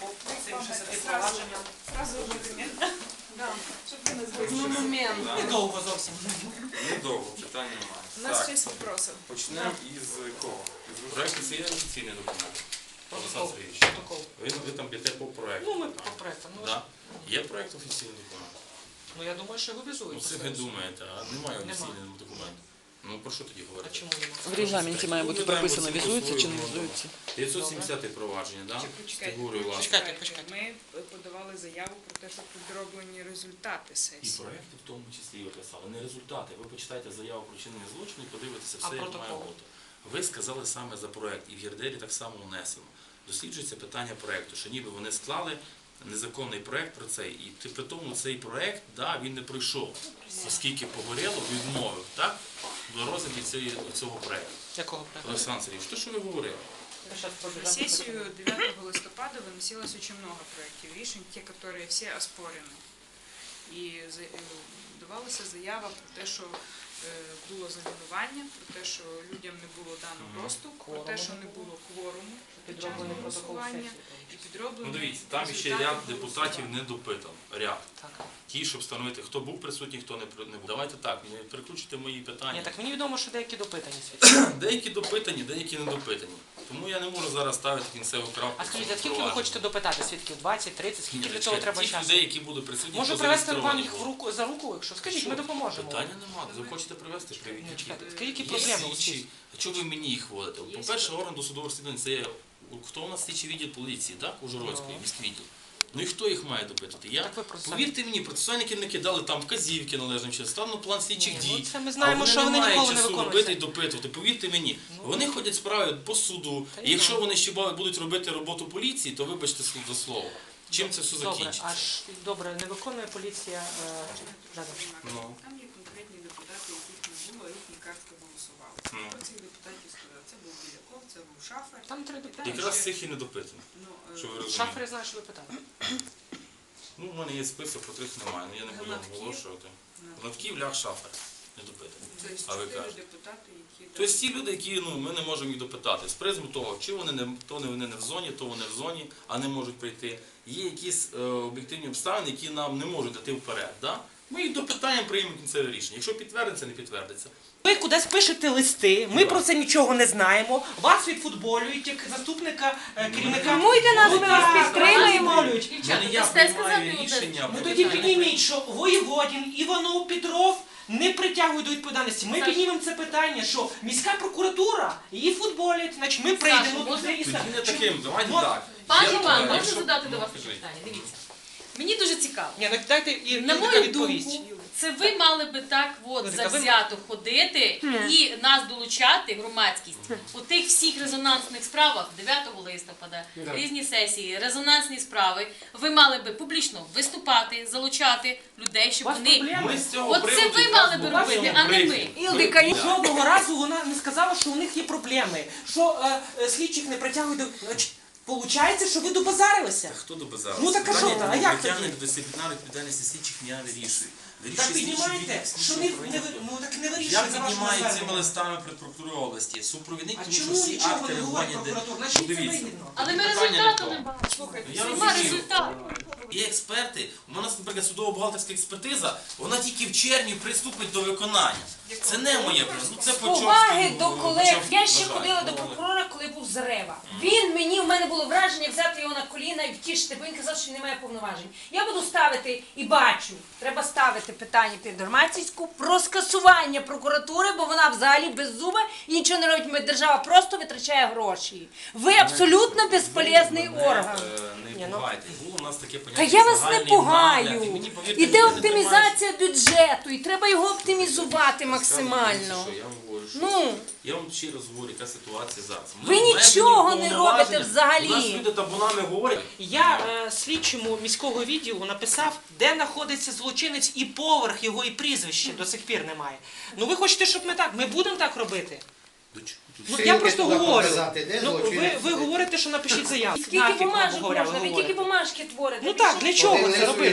по цим 60 провадженням. Сразу момент. Щоб ви не Ну, збили. Недовго зовсім. Недовго, питань немає. У нас Так, шість вопросів. почнемо із кого? Із проекту це є офіційний документ. Олександр Сергійович, Протокол. ви, ви там б'єте по проекту. Ну, ми по проектам. Ну, Да. Є проект офіційний документ? ну я думаю, що його Ну візують. це ви думаєте, а немає офіційного документу. Ну про що тоді А говорити? чому немає? В регламенті має бути Ну, прописано, візується чи не візується. 970 провадження, да? Чи почекайте, Фігурою власне. Почекайте, почекайте. Ми подавали заяву про те, що підроблені результати І сесії. проекти в тому числі ви писали, не результати. Ви почитайте заяву про чинення злочину і подивитеся А все, як має протокол? бути. Ви сказали саме за проект, і в ЄРДРі так само внесено. Досліджується питання проекту, що ніби вони склали незаконний проект про цей. І ти- при тому цей проект, да, він не пройшов, оскільки Погорєлов відмовив так, до розгляду цього проекту. Якого проекту? Олександр Сергійович, то що ви говорили? На сессию 9 листопада выносилось очень много проектів рішень, ті, які всі оспорені. І е, давалася заява про те, що е, було замінування, про те, що людям не було дано доступ, про те, що не було кворуму під час голосування і підроблені Ну дивіться, там ще ряд депутатів не допитав. Ряд. Так. Ті, щоб встановити, хто був присутній, хто не був. Давайте так, не переключуйте мої питання. Ні, так мені відомо, що деякі допитані. Деякі допитані, деякі не допитані. Тому я не можу зараз ставити кінцеву крапку. А скажіть, а скільки ви хочете допитати свідків? 20, 30? Скільки для цього треба часу? людей, які будуть присутні, Можу привезти вам їх в руку за руку, якщо скажіть, ми допоможемо. Питання немає. Захочете привезти, приведіть. Чекайте, скажіть, які проблеми слідчі. А чого ви мені їх водите? По-перше, орган досудового розслідування це є хто у нас слідчий відділ поліції, так? Ужгородський, Ну. міськвідділ. Ну і хто їх має допитати? Я повірте мені, процесуальники не кидали там вказівки належним чином, стану план слідчих Ні, ну дій. це ми знаємо, а що вони мають ніколи не часу робити і допитувати. Повірте мені, Ну. вони ходять справи по суду. Та І якщо вони ще будуть робити роботу поліції, то вибачте за слово. Чим це все Добре, закінчиться? аж добре, не виконує поліція е, жадом. Ну. Є депутати, яких не було, а їхні картки голосували. Ну. Цих депутатів сказав, це був Біляков, це був Шафер. Там три депутати. Якраз цих і не допитано. Ну, е, Що ви розумієте? Шафери знає, що ви питали. Ну, у мене є список, про трьох немає, але я не буду Гладків. оголошувати. Гладків, лях, шафер. Не допитані. Тобто А ви чотири кажете? депутати, які... Тобто ті люди, які ну, ми не можемо їх допитати, з призму того, чи вони не то не вони не в зоні, то вони в зоні, а не можуть прийти. Є якісь е, об'єктивні обставини, які нам не можуть дати вперед. Да? Ми їх допитаємо, приймемо кінцеве рішення. Якщо підтвердиться, не підтвердиться. Ви кудись пишете листи, ми про це нічого не знаємо. Вас відфутболюють як заступника е, керівника. Формуйте нас, Ну, ми вас підтримаємо. Ну, не я приймаю рішення. Ну про тоді питання. підніміть, що Воєводін, Іванов, Петров не притягують до відповідальності. Ми Саш. піднімемо це питання, що міська прокуратура її футболять, значить ми прийдемо можна- туди і Тоді не таким, давайте Ну, так. Пане Я- Іван, е, можна якщо- задати до Ну, вас питання? Дивіться. Мені дуже цікаво. Ні, ну дайте і На мою відповість. думку, це ви мали би так от Юлька, ви- завзято ходити і нас долучати, громадськість, у тих всіх резонансних справах 9 листопада, різні сесії, резонансні справи. Ви мали би публічно виступати, залучати людей, щоб вони. проблеми. Ми з цього От це приводу ви мали би робити, а не ми. брифінгу. Ілдика, і Жодного разу вона не сказала, що у них є проблеми, що е, е, слідчих не притягують до. Значить, Получається, що ви добазарилися. Та хто добазав? Ну, так а що? А як тоді? До дисциплінарної відповідальності слідчих я вирішую. Так піднімайте, що не, не, управління. ну так не Я вирішує за вашими піднімаю цими зверненнями. листами перед прокурором області. Супровідник, А тому що чому всі нічого акти не говорить прокуратура? Значить, це Подивіться. вигідно. Але ми Питання результату не не в тому. бачимо. Слухайте, Я Нема розумію. результату. Є експерти, у нас, наприклад, судово-бухгалтерська експертиза, вона тільки в червні приступить до виконання. Це не моє право. Ну, це Поваги Почовський, до ну, колег. Я ще ходила до ну, прокурора, коли був Зарева. Він мені, в мене було враження взяти його на коліна і втішити, бо він казав, що він не має повноважень. Я буду ставити і бачу, треба ставити питання під громадську про скасування прокуратури, бо вона взагалі беззуба і нічого не робить. Держава просто витрачає гроші. Ви абсолютно безполезний орган. е, Ні, Не ну. пугайте. Було у нас таке Та поняття. я вас не пугаю. Іде оптимізація бюджету, і треба його оптимізувати максимально. Що Ну. я вам ще раз говорю, яка ситуація зараз. Ви нічого не робите взагалі. У нас люди табунами говорять. Я е, слідчому міського відділу написав, де знаходиться злочинець і поверх його і прізвище до сих пір немає. Ну ви хочете, щоб ми так? Ми будемо так робити. Ну я просто говорю. Ну ви, ви говорите, що напишіть заяву. Скільки Нафіг, бумажок можна? Ви говорите. тільки бумажки творите. Ну так, для чого це робити?